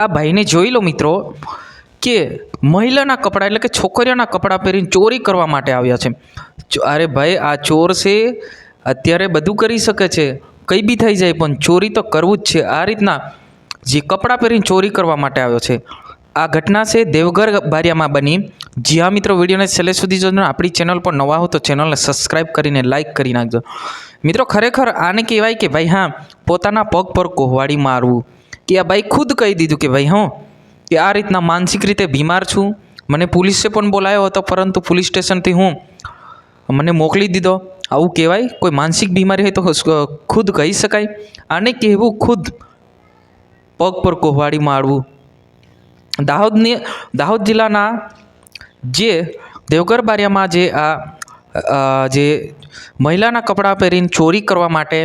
આ ભાઈને જોઈ લો મિત્રો કે મહિલાના કપડાં એટલે કે છોકરીઓના કપડાં પહેરીને ચોરી કરવા માટે આવ્યા છે. અરે ભાઈ, આ ચોર છે, અત્યારે બધું કરી શકે છે. કંઈ બી થઈ જાય, પણ ચોરી તો કરવું જ છે. આ રીતના જે કપડાં પહેરીને ચોરી કરવા માટે આવ્યો છે. આ ઘટના છે દેવઘર બારિયામાં બની. જી હા મિત્રો, વિડીયોને છેલ્લે સુધી જોજો આપણી ચેનલ પર નવા હો તો ચેનલને સબસ્ક્રાઈબ કરીને લાઇક કરી નાખજો. મિત્રો, ખરેખર આને કહેવાય કે ભાઈ, હા, પોતાના પગ પર કોહવાડી મારવું. કે આ ભાઈ ખુદ કહી દીધું કે ભાઈ હું, કે આ રીતના માનસિક રીતે બીમાર છું. મને પોલીસે પણ બોલાયો હતો, પરંતુ પોલીસ સ્ટેશનથી હું મને મોકલી દીધો. આવું કહેવાય, કોઈ માનસિક બીમારી હોય તો ખુદ કહી શકાય. આને કહેવું ખુદ પગ પર કોહવાડી મારવું. દાહોદની, દાહોદ જિલ્લાના જે દેવગર બારિયામાં જે આ જે મહિલાના કપડાં પહેરીને ચોરી કરવા માટે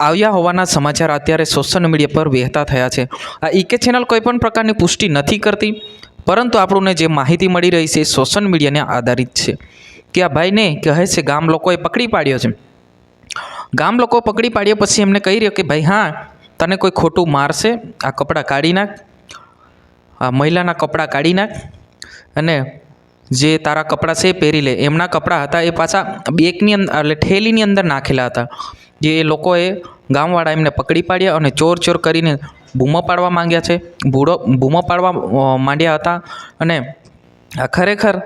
આવ્યા હોવાના સમાચાર અત્યારે સોશિયલ મીડિયા પર વહેતા થયા છે. આ ઈકે ચેનલ કોઈ પણ પ્રકારની પુષ્ટિ નથી કરતી, પરંતુ આપણને જે માહિતી મળી રહી છે એ સોશિયલ મીડિયાને આધારિત છે. કે આ ભાઈને કહે છે ગામ લોકોએ પકડી પાડ્યો છે. ગામ લોકો પકડી પાડ્યા પછી એમને કહી રહ્યો કે, ભાઈ હા, તને કોઈ ખોટું મારશે? આ કપડાં કાઢી નાખ. આ મહિલાના કપડાં કાઢી નાખ. અને જે તારા કપડાં છે એ પહેરી લે. એમના કપડાં હતા એ પાછા બેગની અંદર એટલે ઠેલીની અંદર નાખેલા હતા. જે એ લોકોએ ગામવાળા એમને પકડી પાડ્યા અને ચોર ચોર કરીને બૂમો પાડવા માંગ્યા છે. બૂડો, બૂમો પાડવા માંડ્યા હતા અને આ ખરેખર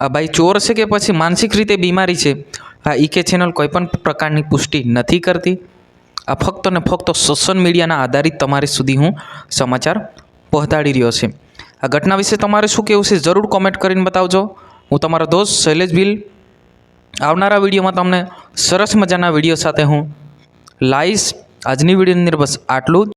આ ભાઈ ચોર છે કે પછી માનસિક રીતે બીમારી છે? આ ઈકે ચેનલ કોઈ પણ પ્રકારની પુષ્ટિ નથી કરતી. આ ફક્ત ને ફક્ત સોશિયલ મીડિયાના આધારિત તમારી સુધી હું સમાચાર પહોંચાડી રહ્યો છે. આ ઘટના વિશે તમારે શું કહેવું છે જરૂર કોમેન્ટ કરીને બતાવજો. હું તમારો દોસ્ત શૈલેષ ભીલ. આવનારા વિડીયોમાં તમને સરસ મજાના વીડિયો સાથે હું લાઈશ આજની વિડીયોની અંદર બસ આટલું જ.